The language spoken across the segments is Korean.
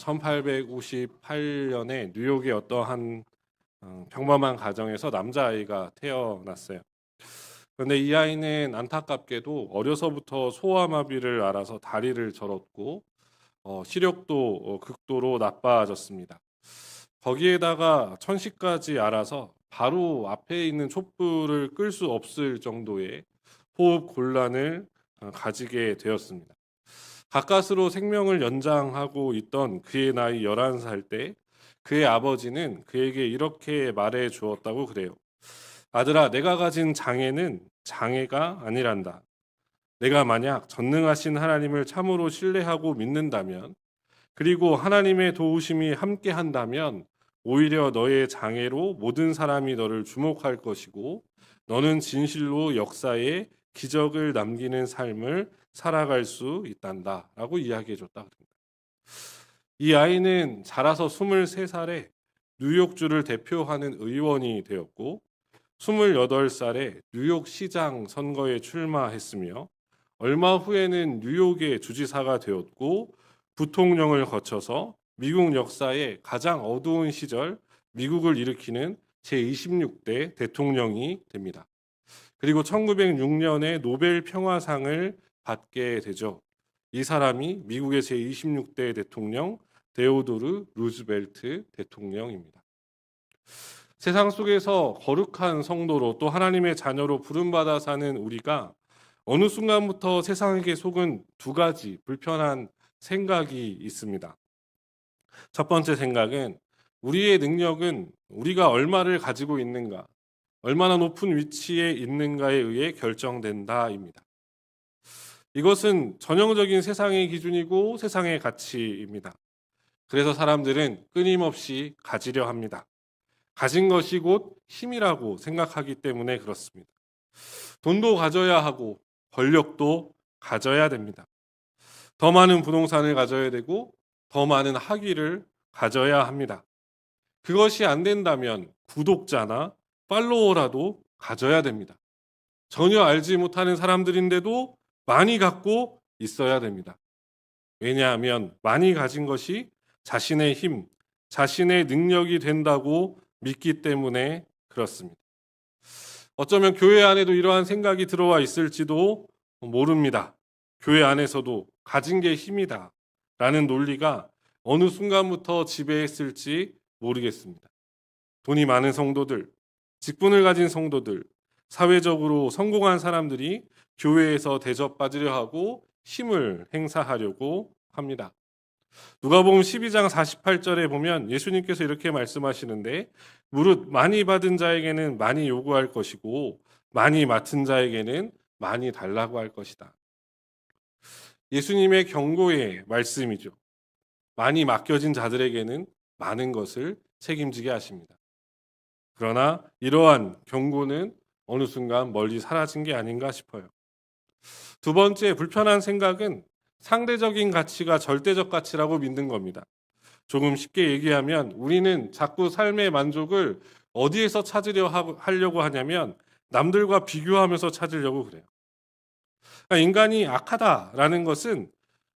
1858년에 뉴욕의 어떠한 어, 평범한 가정에서 남자아이가 태어났어요. 그런데 이 아이는 안타깝게도 어려서부터 소아마비를 알아서 다리를 절었고 어, 시력도 어, 극도로 나빠졌습니다. 거기에다가 천식까지 알아서 바로 앞에 있는 촛불을 끌 수 없을 정도의 호흡 곤란을 어, 가지게 되었습니다. 가까스로 생명을 연장하고 있던 그의 나이 11살 때 그의 아버지는 그에게 이렇게 말해 주었다고 그래요. 아들아, 내가 가진 장애는 장애가 아니란다. 내가 만약 전능하신 하나님을 참으로 신뢰하고 믿는다면, 그리고 하나님의 도우심이 함께 한다면, 오히려 너의 장애로 모든 사람이 너를 주목할 것이고, 너는 진실로 역사에 기적을 남기는 삶을 살아갈 수 있단다. 라고 이야기해 줬다. 이 아이는 자라서 23살에 뉴욕주를 대표하는 의원이 되었고, 28살에 뉴욕 시장 선거에 출마했으며 얼마 후에는 뉴욕의 주지사가 되었고 부통령을 거쳐서 미국 역사의 가장 어두운 시절 미국을 일으키는 제26대 대통령이 됩니다. 그리고 1906년에 노벨 평화상을 받게 되죠. 이 사람이 미국의 제26대 대통령 데오도르 루즈벨트 대통령입니다. 세상 속에서 거룩한 성도로 또 하나님의 자녀로 부름받아 사는 우리가 어느 순간부터 세상에게 속은 두 가지 불편한 생각이 있습니다. 첫 번째 생각은 우리의 능력은 우리가 얼마를 가지고 있는가, 얼마나 높은 위치에 있는가에 의해 결정된다입니다. 이것은 전형적인 세상의 기준이고 세상의 가치입니다. 그래서 사람들은 끊임없이 가지려 합니다. 가진 것이 곧 힘이라고 생각하기 때문에 그렇습니다. 돈도 가져야 하고 권력도 가져야 됩니다. 더 많은 부동산을 가져야 되고 더 많은 학위를 가져야 합니다. 그것이 안 된다면 구독자나 팔로워라도 가져야 됩니다. 전혀 알지 못하는 사람들인데도 많이 갖고 있어야 됩니다. 왜냐하면 많이 가진 것이 자신의 힘, 자신의 능력이 된다고 믿기 때문에 그렇습니다. 어쩌면 교회 안에도 이러한 생각이 들어와 있을지도 모릅니다. 교회 안에서도 가진 게 힘이다. 라는 논리가 어느 순간부터 지배했을지 모르겠습니다. 돈이 많은 성도들, 직분을 가진 성도들, 사회적으로 성공한 사람들이 교회에서 대접받으려 하고 힘을 행사하려고 합니다. 누가복음 12장 48절에 보면 예수님께서 이렇게 말씀하시는데 무릇 많이 받은 자에게는 많이 요구할 것이고 많이 맡은 자에게는 많이 달라고 할 것이다. 예수님의 경고의 말씀이죠. 많이 맡겨진 자들에게는 많은 것을 책임지게 하십니다. 그러나 이러한 경고는 어느 순간 멀리 사라진 게 아닌가 싶어요. 두 번째 불편한 생각은 상대적인 가치가 절대적 가치라고 믿는 겁니다. 조금 쉽게 얘기하면 우리는 자꾸 삶의 만족을 어디에서 찾으려 하려고 하냐면 남들과 비교하면서 찾으려고 그래요. 그러니까 인간이 악하다라는 것은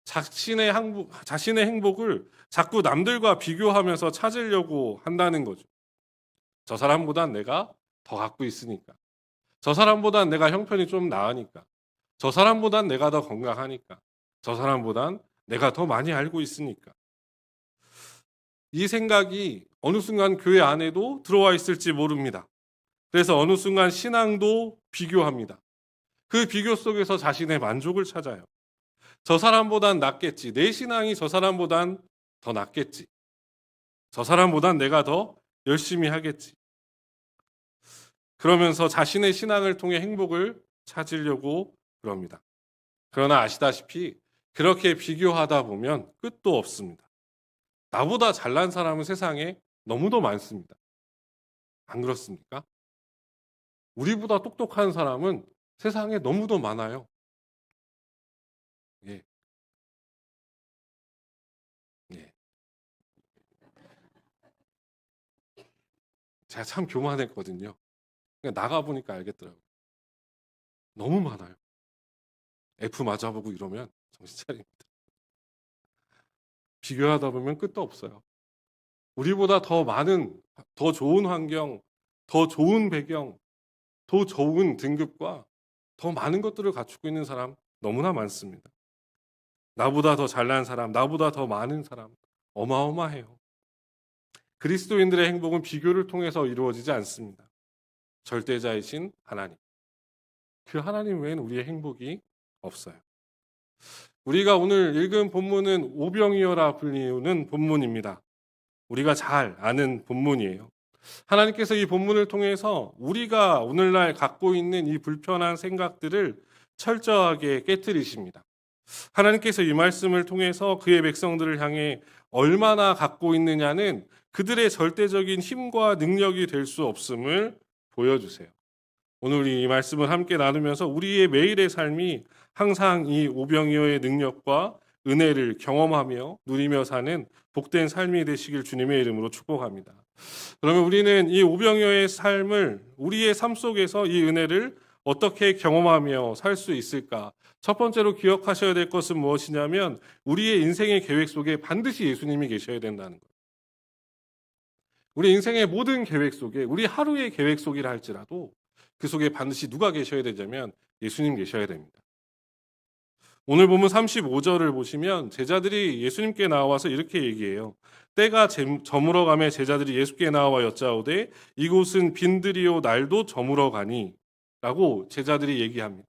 자신의 행복, 자신의 행복을 자꾸 남들과 비교하면서 찾으려고 한다는 거죠. 저 사람보단 내가 더 갖고 있으니까. 저 사람보단 내가 형편이 좀 나으니까. 저 사람보단 내가 더 건강하니까. 저 사람보단 내가 더 많이 알고 있으니까. 이 생각이 어느 순간 교회 안에도 들어와 있을지 모릅니다. 그래서 어느 순간 신앙도 비교합니다. 그 비교 속에서 자신의 만족을 찾아요. 저 사람보단 낫겠지. 내 신앙이 저 사람보단 더 낫겠지. 저 사람보단 내가 더 열심히 하겠지. 그러면서 자신의 신앙을 통해 행복을 찾으려고 그럽니다. 그러나 아시다시피 그렇게 비교하다 보면 끝도 없습니다. 나보다 잘난 사람은 세상에 너무도 많습니다. 안 그렇습니까? 우리보다 똑똑한 사람은 세상에 너무도 많아요. 예. 예. 제가 참 교만했거든요. 나가보니까 알겠더라고요. 너무 많아요. F 맞아보고 이러면 정신 차립니다. 비교하다 보면 끝도 없어요. 우리보다 더 많은, 더 좋은 환경, 더 좋은 배경, 더 좋은 등급과 더 많은 것들을 갖추고 있는 사람 너무나 많습니다. 나보다 더 잘난 사람, 나보다 더 많은 사람, 어마어마해요. 그리스도인들의 행복은 비교를 통해서 이루어지지 않습니다. 절대자이신 하나님. 그 하나님 외엔 우리의 행복이 없어요. 우리가 오늘 읽은 본문은 오병이어라 불리우는 본문입니다. 우리가 잘 아는 본문이에요. 하나님께서 이 본문을 통해서 우리가 오늘날 갖고 있는 이 불편한 생각들을 철저하게 깨뜨리십니다. 하나님께서 이 말씀을 통해서 그의 백성들을 향해 얼마나 갖고 있느냐는 그들의 절대적인 힘과 능력이 될 수 없음을 보여주세요. 오늘 이 말씀을 함께 나누면서 우리의 매일의 삶이 항상 이 오병이어의 능력과 은혜를 경험하며 누리며 사는 복된 삶이 되시길 주님의 이름으로 축복합니다. 그러면 우리는 이 오병이어의 삶을 우리의 삶 속에서 이 은혜를 어떻게 경험하며 살 수 있을까? 첫 번째로 기억하셔야 될 것은 무엇이냐면 우리의 인생의 계획 속에 반드시 예수님이 계셔야 된다는 거예요. 우리 인생의 모든 계획 속에 우리 하루의 계획 속이라 할지라도 그 속에 반드시 누가 계셔야 되냐면 예수님 계셔야 됩니다. 오늘 보면 35절을 보시면 제자들이 예수님께 나와서 이렇게 얘기해요. 때가 저물어 가매 제자들이 예수께 나와 여짜오되 이곳은 빈들이요 날도 저물어 가니 라고 제자들이 얘기합니다.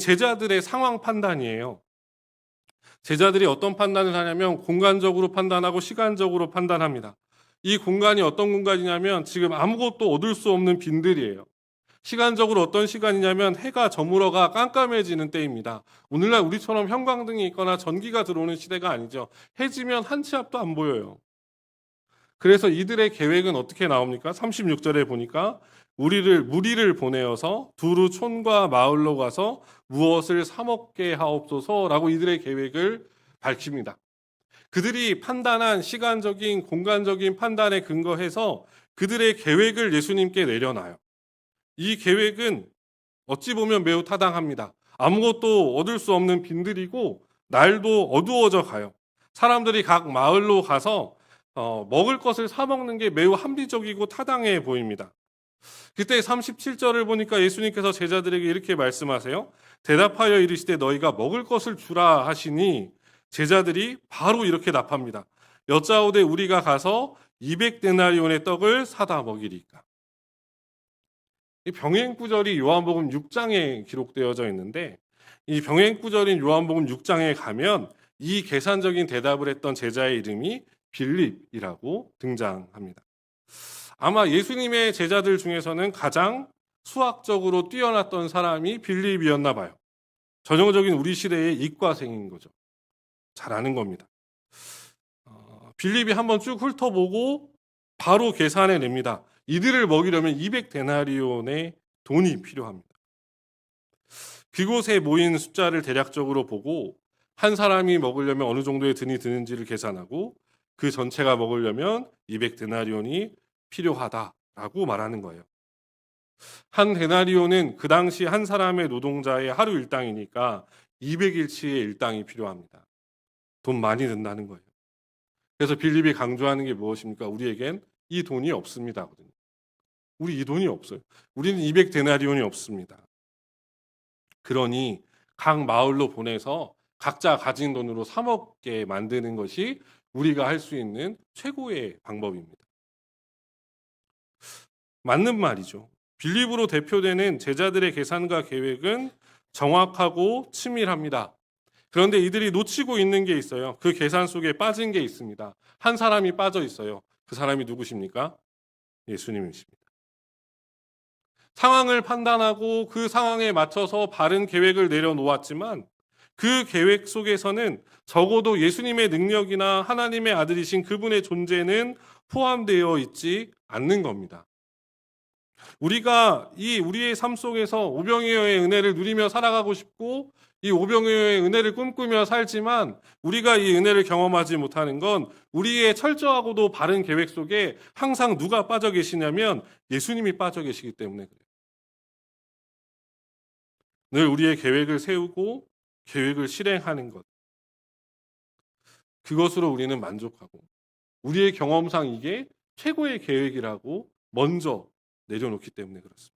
제자들의 상황 판단이에요. 제자들이 어떤 판단을 하냐면 공간적으로 판단하고 시간적으로 판단합니다. 이 공간이 어떤 공간이냐면 지금 아무것도 얻을 수 없는 빈들이에요. 시간적으로 어떤 시간이냐면 해가 저물어가 깜깜해지는 때입니다. 오늘날 우리처럼 형광등이 있거나 전기가 들어오는 시대가 아니죠. 해지면 한 치 앞도 안 보여요. 그래서 이들의 계획은 어떻게 나옵니까? 36절에 보니까 우리를 무리를 보내어서 두루 촌과 마을로 가서 무엇을 사 먹게 하옵소서라고 이들의 계획을 밝힙니다. 그들이 판단한 시간적인 공간적인 판단에 근거해서 그들의 계획을 예수님께 내려놔요. 이 계획은 어찌 보면 매우 타당합니다. 아무것도 얻을 수 없는 빈들이고 날도 어두워져 가요. 사람들이 각 마을로 가서 어, 먹을 것을 사 먹는 게 매우 합리적이고 타당해 보입니다. 그때 37절을 보니까 예수님께서 제자들에게 이렇게 말씀하세요. 대답하여 이르시되 너희가 먹을 것을 주라 하시니 제자들이 바로 이렇게 답합니다. 여짜오되 우리가 가서 200데나리온의 떡을 사다 먹이리까. 이 병행 구절이 요한복음 6장에 기록되어져 있는데 이 병행 구절인 요한복음 6장에 가면 이 계산적인 대답을 했던 제자의 이름이 빌립이라고 등장합니다. 아마 예수님의 제자들 중에서는 가장 수학적으로 뛰어났던 사람이 빌립이었나 봐요. 전형적인 우리 시대의 이과생인 거죠. 잘 아는 겁니다. 어, 빌립이 한번 쭉 훑어보고 바로 계산해 냅니다. 이들을 먹이려면 200데나리온의 돈이 필요합니다. 그곳에 모인 숫자를 대략적으로 보고 한 사람이 먹으려면 어느 정도의 돈이 드는지를 계산하고 그 전체가 먹으려면 200데나리온이 필요하다라고 말하는 거예요. 한 데나리온은 그 당시 한 사람의 노동자의 하루 일당이니까 200일치의 일당이 필요합니다. 돈 많이 든다는 거예요. 그래서 빌립이 강조하는 게 무엇입니까? 우리에겐 이 돈이 없습니다. 우리 이 돈이 없어요. 우리는 200데나리온이 없습니다. 그러니 각 마을로 보내서 각자 가진 돈으로 사 먹게 만드는 것이 우리가 할 수 있는 최고의 방법입니다. 맞는 말이죠. 빌립으로 대표되는 제자들의 계산과 계획은 정확하고 치밀합니다. 그런데 이들이 놓치고 있는 게 있어요. 그 계산 속에 빠진 게 있습니다. 한 사람이 빠져 있어요. 그 사람이 누구십니까? 예수님이십니다. 상황을 판단하고 그 상황에 맞춰서 바른 계획을 내려놓았지만 그 계획 속에서는 적어도 예수님의 능력이나 하나님의 아들이신 그분의 존재는 포함되어 있지 않는 겁니다. 우리가 이 우리의 삶 속에서 오병이어의 은혜를 누리며 살아가고 싶고 이 오병이어의 은혜를 꿈꾸며 살지만 우리가 이 은혜를 경험하지 못하는 건 우리의 철저하고도 바른 계획 속에 항상 누가 빠져 계시냐면 예수님이 빠져 계시기 때문에 그래요. 늘 우리의 계획을 세우고 계획을 실행하는 것. 그것으로 우리는 만족하고 우리의 경험상 이게 최고의 계획이라고 먼저 내려놓기 때문에 그렇습니다.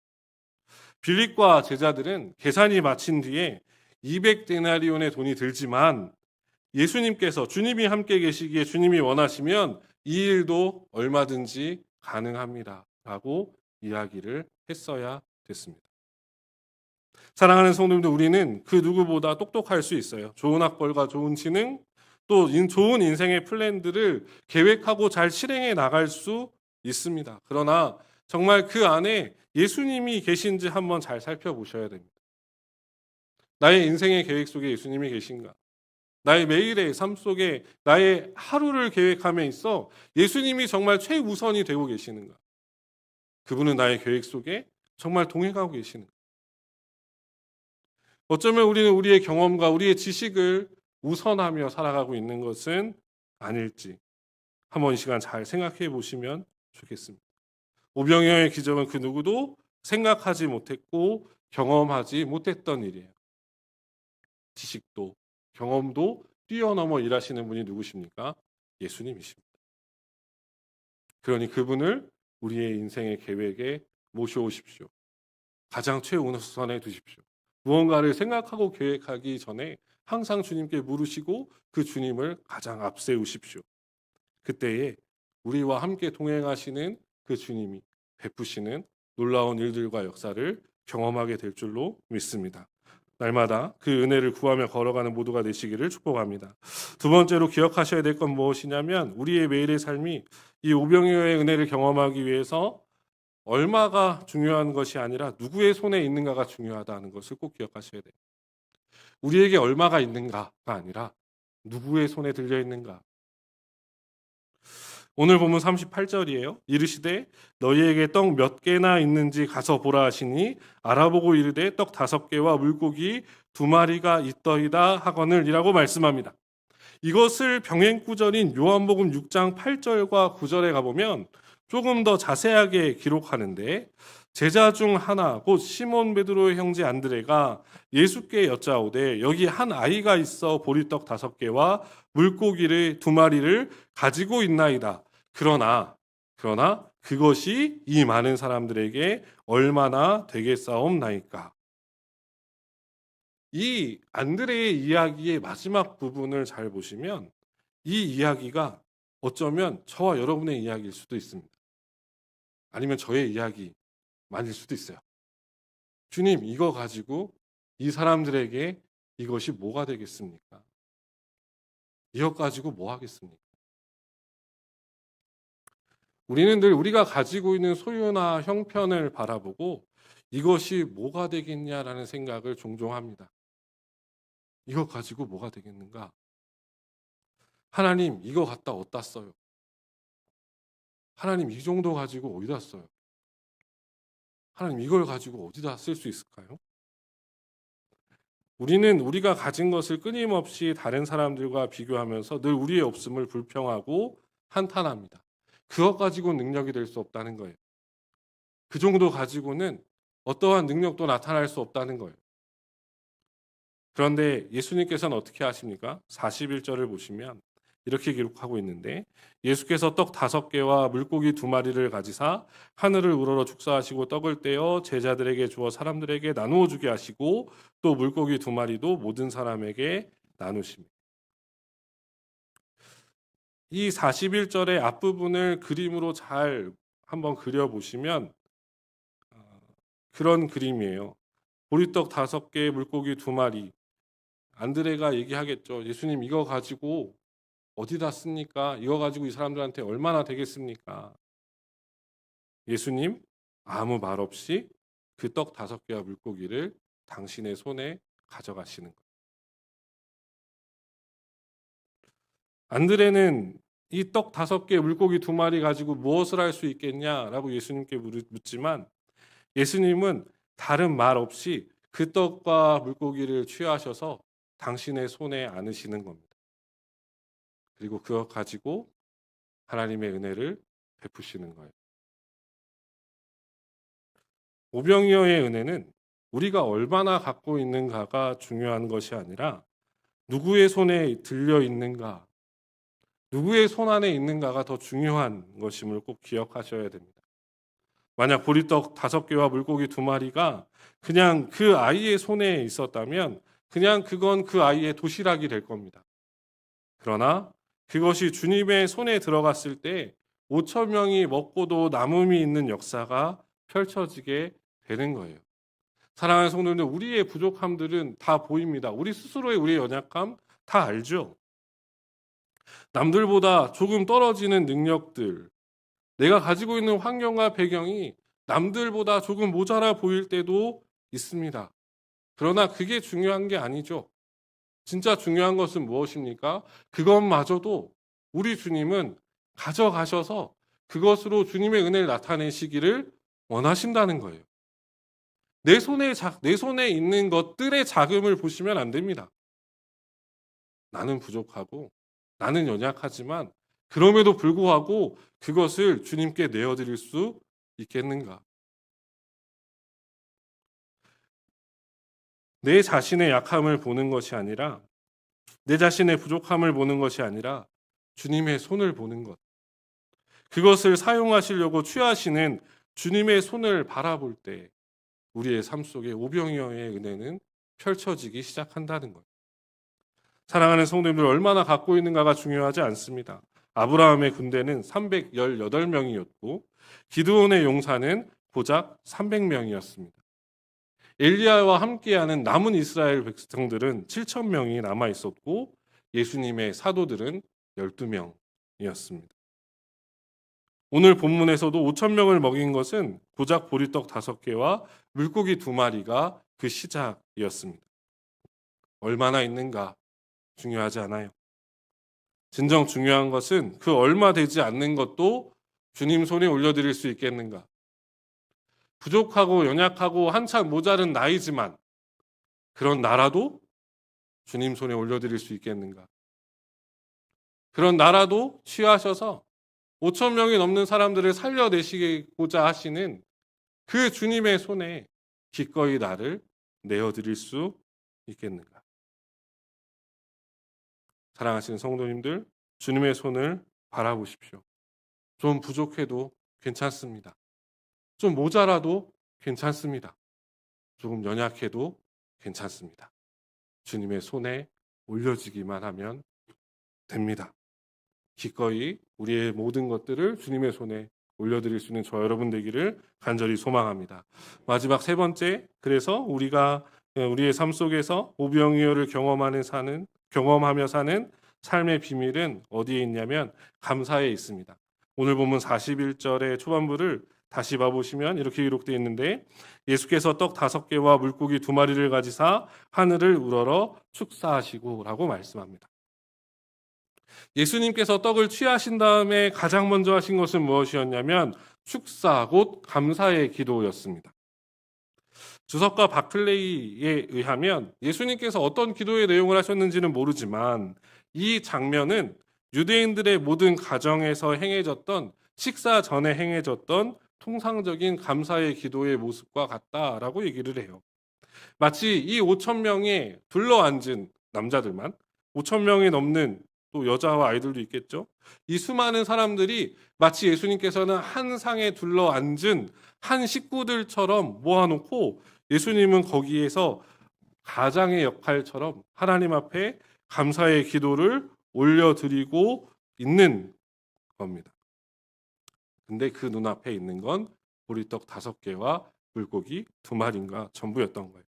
빌립과 제자들은 계산이 마친 뒤에 200데나리온의 돈이 들지만 예수님께서 주님이 함께 계시기에 주님이 원하시면 이 일도 얼마든지 가능합니다 라고 이야기를 했어야 됐습니다. 사랑하는 성도님들 우리는 그 누구보다 똑똑할 수 있어요. 좋은 학벌과 좋은 지능 또 인- 좋은 인생의 플랜들을 계획하고 잘 실행해 나갈 수 있습니다. 그러나 정말 그 안에 예수님이 계신지 한번 잘 살펴보셔야 됩니다. 나의 인생의 계획 속에 예수님이 계신가? 나의 매일의 삶 속에 나의 하루를 계획함에 있어 예수님이 정말 최우선이 되고 계시는가? 그분은 나의 계획 속에 정말 동행하고 계시는가? 어쩌면 우리는 우리의 경험과 우리의 지식을 우선하며 살아가고 있는 것은 아닐지 한번 이 시간 잘 생각해 보시면 좋겠습니다. 오병이어의 기적은 그 누구도 생각하지 못했고 경험하지 못했던 일이에요. 지식도 경험도 뛰어넘어 일하시는 분이 누구십니까? 예수님이십니다. 그러니 그분을 우리의 인생의 계획에 모셔오십시오. 가장 최우선에 두십시오. 무언가를 생각하고 계획하기 전에 항상 주님께 물으시고 그 주님을 가장 앞세우십시오. 그때에 우리와 함께 동행하시는 그 주님이 베푸시는 놀라운 일들과 역사를 경험하게 될 줄로 믿습니다. 날마다 그 은혜를 구하며 걸어가는 모두가 되시기를 축복합니다. 두 번째로 기억하셔야 될 건 무엇이냐면 우리의 매일의 삶이 이 오병이어의 은혜를 경험하기 위해서 얼마가 중요한 것이 아니라 누구의 손에 있는가가 중요하다는 것을 꼭 기억하셔야 돼요. 우리에게 얼마가 있는가가 아니라 누구의 손에 들려 있는가. 오늘 보면 38절이에요. 이르시되 너희에게 떡 몇 개나 있는지 가서 보라 하시니 알아보고 이르되 떡 다섯 개와 물고기 두 마리가 있더이다 하거늘이라고 말씀합니다. 이것을 병행구절인 요한복음 6장 8절과 9절에 가보면 조금 더 자세하게 기록하는데 제자 중 하나 곧 시몬 베드로의 형제 안드레가 예수께 여짜오되 여기 한 아이가 있어 보리떡 다섯 개와 물고기를 두 마리를 가지고 있나이다. 그러나 그러나 그것이 이 많은 사람들에게 얼마나 되겠사옵나이까. 이 안드레의 이야기의 마지막 부분을 잘 보시면 이 이야기가 어쩌면 저와 여러분의 이야기일 수도 있습니다. 아니면 저의 이야기 만일 수도 있어요. 주님, 이거 가지고 이 사람들에게 이것이 뭐가 되겠습니까? 이것 가지고 뭐 하겠습니까? 우리는 늘 우리가 가지고 있는 소유나 형편을 바라보고 이것이 뭐가 되겠냐라는 생각을 종종 합니다. 이거 가지고 뭐가 되겠는가? 하나님, 이거 갖다 어디다 써요? 하나님, 이 정도 가지고 어디다 써요? 하나님, 이걸 가지고 어디다 쓸 수 있을까요? 우리는 우리가 가진 것을 끊임없이 다른 사람들과 비교하면서 늘 우리의 없음을 불평하고 한탄합니다. 그것 가지고 능력이 될 수 없다는 거예요. 그 정도 가지고는 어떠한 능력도 나타날 수 없다는 거예요. 그런데 예수님께서는 어떻게 하십니까? 41절을 보시면 이렇게 기록하고 있는데 예수께서 떡 다섯 개와 물고기 두 마리를 가지사 하늘을 우러러 축사하시고 떡을 떼어 제자들에게 주어 사람들에게 나누어 주게 하시고 또 물고기 두 마리도 모든 사람에게 나누십니다. 이 41절의 앞부분을 그림으로 잘 한번 그려 보시면 어, 그런 그림이에요. 보리떡 다섯 개, 물고기 두 마리. 안드레가 얘기하겠죠. 예수님 이거 가지고 어디다 씁니까? 이거 가지고 이 사람들한테 얼마나 되겠습니까? 예수님 아무 말 없이 그 떡 다섯 개와 물고기를 당신의 손에 가져가시는 거예요. 안드레는 이 떡 다섯 개, 물고기 두 마리 가지고 무엇을 할 수 있겠냐라고 예수님께 묻지만 예수님은 다른 말 없이 그 떡과 물고기를 취하셔서 당신의 손에 안으시는 겁니다. 그리고 그것 가지고 하나님의 은혜를 베푸시는 거예요. 오병이어의 은혜는 우리가 얼마나 갖고 있는가가 중요한 것이 아니라 누구의 손에 들려 있는가 누구의 손 안에 있는가가 더 중요한 것임을 꼭 기억하셔야 됩니다. 만약 보리떡 다섯 개와 물고기 두 마리가 그냥 그 아이의 손에 있었다면 그냥 그건 그 아이의 도시락이 될 겁니다. 그러나 그것이 주님의 손에 들어갔을 때 5천 명이 먹고도 남음이 있는 역사가 펼쳐지게 되는 거예요. 사랑하는 성도님들, 우리의 부족함들은 다 보입니다. 우리 스스로의 우리의 연약함 다 알죠. 남들보다 조금 떨어지는 능력들, 내가 가지고 있는 환경과 배경이 남들보다 조금 모자라 보일 때도 있습니다. 그러나 그게 중요한 게 아니죠. 진짜 중요한 것은 무엇입니까? 그것마저도 우리 주님은 가져가셔서 그것으로 주님의 은혜를 나타내시기를 원하신다는 거예요. 내 손에 자, 내 손에 있는 것들의 자금을 보시면 안 됩니다. 나는 부족하고 나는 연약하지만 그럼에도 불구하고 그것을 주님께 내어드릴 수 있겠는가? 내 자신의 약함을 보는 것이 아니라 내 자신의 부족함을 보는 것이 아니라 주님의 손을 보는 것. 그것을 사용하시려고 취하시는 주님의 손을 바라볼 때 우리의 삶 속에 오병이어의 은혜는 펼쳐지기 시작한다는 것. 사랑하는 성도님들 얼마나 갖고 있는가가 중요하지 않습니다. 아브라함의 군대는 318명이었고 기드온의 용사는 고작 300명이었습니다. 엘리야와 함께하는 남은 이스라엘 백성들은 7천 명이 남아 있었고 예수님의 사도들은 12명이었습니다. 오늘 본문에서도 5천 명을 먹인 것은 고작 보리떡 5개와 물고기 2마리가 그 시작이었습니다. 얼마나 있는가 중요하지 않아요. 진정 중요한 것은 그 얼마 되지 않는 것도 주님 손에 올려드릴 수 있겠는가. 부족하고 연약하고 한참 모자른 나이지만 그런 나라도 주님 손에 올려드릴 수 있겠는가. 그런 나라도 취하셔서 5천 명이 넘는 사람들을 살려내시고자 하시는 그 주님의 손에 기꺼이 나를 내어드릴 수 있겠는가. 사랑하시는 성도님들, 주님의 손을 바라보십시오. 좀 부족해도 괜찮습니다. 좀 모자라도 괜찮습니다. 조금 연약해도 괜찮습니다. 주님의 손에 올려지기만 하면 됩니다. 기꺼이 우리의 모든 것들을 주님의 손에 올려드릴 수 있는 저 여러분 되기를 간절히 소망합니다. 마지막 세 번째, 그래서 우리가 우리의 삶 속에서 오병이어를 경험하는 사는 경험하며 사는 삶의 비밀은 어디에 있냐면 감사에 있습니다. 오늘 보면 41절의 초반부를 다시 봐보시면 이렇게 기록되어 있는데 예수께서 떡 다섯 개와 물고기 두 마리를 가지사 하늘을 우러러 축사하시고라고 말씀합니다. 예수님께서 떡을 취하신 다음에 가장 먼저 하신 것은 무엇이었냐면 축사 곧 감사의 기도였습니다. 주석가 바클레이에 의하면 예수님께서 어떤 기도의 내용을 하셨는지는 모르지만 이 장면은 유대인들의 모든 가정에서 행해졌던 식사 전에 행해졌던 통상적인 감사의 기도의 모습과 같다라고 얘기를 해요. 마치 이 5천 명의 둘러앉은 남자들만 5천 명이 넘는 또 여자와 아이들도 있겠죠. 이 수많은 사람들이 마치 예수님께서는 한 상에 둘러앉은 한 식구들처럼 모아놓고 예수님은 거기에서 가장의 역할처럼 하나님 앞에 감사의 기도를 올려드리고 있는 겁니다. 근데 그 눈앞에 있는 건 보리떡 다섯 개와 물고기 두 마리인가 전부였던 거예요.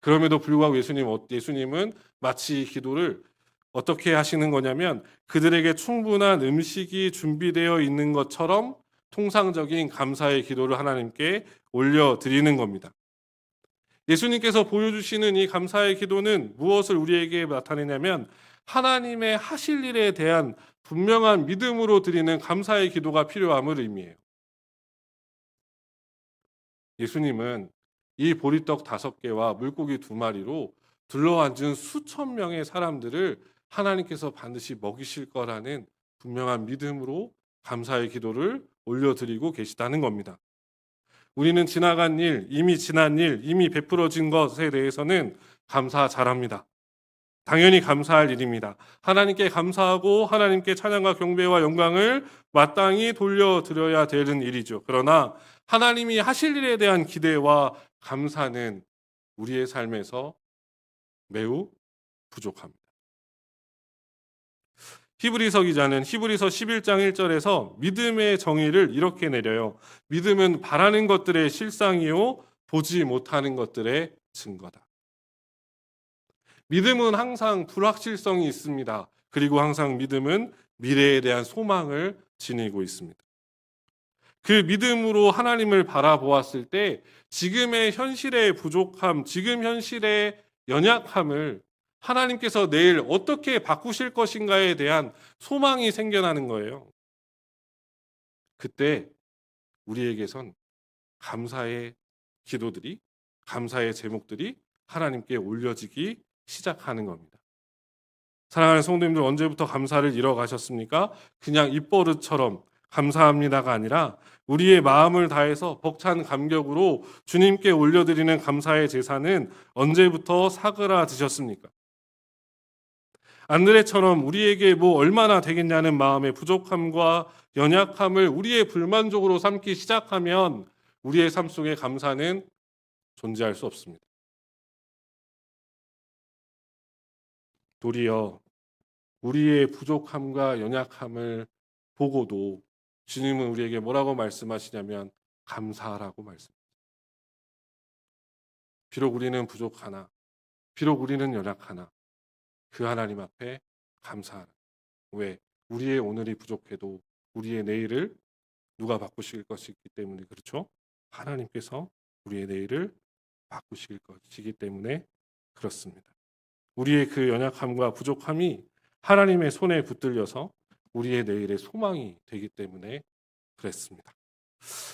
그럼에도 불구하고 예수님, 예수님은 마치 이 기도를 어떻게 하시는 거냐면 그들에게 충분한 음식이 준비되어 있는 것처럼 통상적인 감사의 기도를 하나님께 올려드리는 겁니다. 예수님께서 보여주시는 이 감사의 기도는 무엇을 우리에게 나타내냐면 하나님의 하실 일에 대한 분명한 믿음으로 드리는 감사의 기도가 필요함을 의미해요. 예수님은 이 보리떡 다섯 개와 물고기 두 마리로 둘러앉은 수천 명의 사람들을 하나님께서 반드시 먹이실 거라는 분명한 믿음으로 감사의 기도를 올려드리고 계시다는 겁니다. 우리는 지나간 일, 이미 지난 일, 이미 베풀어진 것에 대해서는 감사 잘합니다. 당연히 감사할 일입니다. 하나님께 감사하고 하나님께 찬양과 경배와 영광을 마땅히 돌려드려야 되는 일이죠. 그러나 하나님이 하실 일에 대한 기대와 감사는 우리의 삶에서 매우 부족합니다. 히브리서 기자는 히브리서 11장 1절에서 믿음의 정의를 이렇게 내려요. 믿음은 바라는 것들의 실상이요 보지 못하는 것들의 증거다. 믿음은 항상 불확실성이 있습니다. 그리고 항상 믿음은 미래에 대한 소망을 지니고 있습니다. 그 믿음으로 하나님을 바라보았을 때 지금의 현실의 부족함, 지금 현실의 연약함을 하나님께서 내일 어떻게 바꾸실 것인가에 대한 소망이 생겨나는 거예요. 그때 우리에게선 감사의 기도들이, 감사의 제목들이 하나님께 올려지기 시작하는 겁니다. 사랑하는 성도님들 언제부터 감사를 잃어가셨습니까? 그냥 입버릇처럼 감사합니다가 아니라 우리의 마음을 다해서 벅찬 감격으로 주님께 올려드리는 감사의 제사는 언제부터 사그라드셨습니까? 안드레처럼 우리에게 뭐 얼마나 되겠냐는 마음의 부족함과 연약함을 우리의 불만족으로 삼기 시작하면 우리의 삶 속에 감사는 존재할 수 없습니다. 도리어 우리의 부족함과 연약함을 보고도 주님은 우리에게 뭐라고 말씀하시냐면 감사하라고 말씀합니다. 비록 우리는 부족하나, 비록 우리는 연약하나, 그 하나님 앞에 감사하라. 왜? 우리의 오늘이 부족해도 우리의 내일을 누가 바꾸실 것이기 때문에 그렇죠? 하나님께서 우리의 내일을 바꾸실 것이기 때문에 그렇습니다. 우리의 그 연약함과 부족함이 하나님의 손에 붙들려서 우리의 내일의 소망이 되기 때문에 그랬습니다.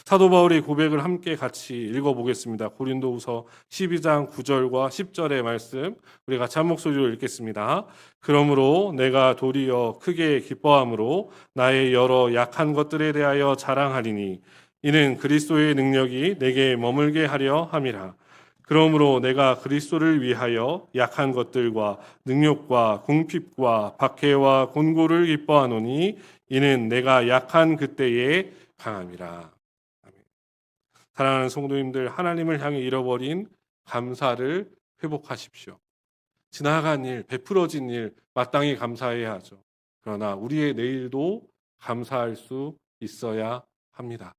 사도 바울의 고백을 함께 같이 읽어보겠습니다. 고린도후서 12장 9절과 10절의 말씀 우리 같이 한 목소리로 읽겠습니다. 그러므로 내가 도리어 크게 기뻐함으로 나의 여러 약한 것들에 대하여 자랑하리니 이는 그리스도의 능력이 내게 머물게 하려 함이라. 그러므로 내가 그리스도를 위하여 약한 것들과 능력과 궁핍과 박해와 곤고를 기뻐하노니 이는 내가 약한 그때에 강함이라. 사랑하는 성도님들 하나님을 향해 잃어버린 감사를 회복하십시오. 지나간 일, 베풀어진 일 마땅히 감사해야 하죠. 그러나 우리의 내일도 감사할 수 있어야 합니다.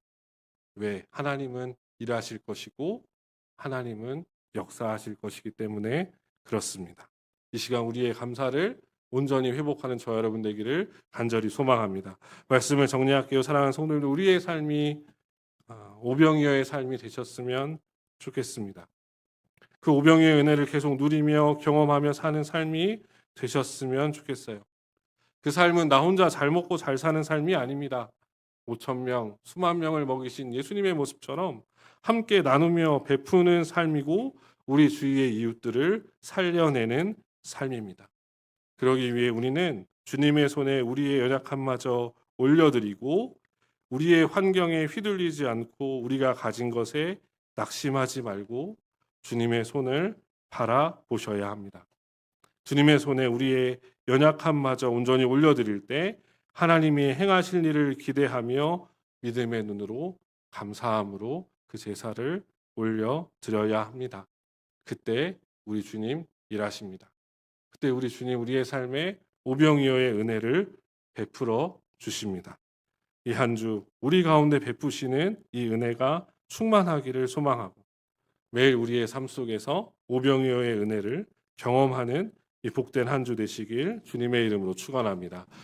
왜? 하나님은 일하실 것이고 하나님은 역사하실 것이기 때문에 그렇습니다. 이 시간 우리의 감사를 온전히 회복하는 저 여러분 되기를 간절히 소망합니다. 말씀을 정리할게요. 사랑하는 성도님들, 우리의 삶이 아, 오병이어의 삶이 되셨으면 좋겠습니다. 그 오병이어의 은혜를 계속 누리며 경험하며 사는 삶이 되셨으면 좋겠어요. 그 삶은 나 혼자 잘 먹고 잘 사는 삶이 아닙니다. 5천 명, 수만 명을 먹이신 예수님의 모습처럼 함께 나누며 베푸는 삶이고 우리 주위의 이웃들을 살려내는 삶입니다. 그러기 위해 우리는 주님의 손에 우리의 연약함마저 올려드리고 우리의 환경에 휘둘리지 않고 우리가 가진 것에 낙심하지 말고 주님의 손을 바라보셔야 합니다. 주님의 손에 우리의 연약함마저 온전히 올려드릴 때 하나님이 행하실 일을 기대하며 믿음의 눈으로 감사함으로 그 제사를 올려 드려야 합니다. 그때 우리 주님 일하십니다. 그때 우리 주님 우리의 삶에 오병이어의 은혜를 베풀어 주십니다. 이 한 주 우리 가운데 베푸시는 이 은혜가 충만하기를 소망하고 매일 우리의 삶 속에서 오병이어의 은혜를 경험하는 이 복된 한 주 되시길 주님의 이름으로 축원합니다.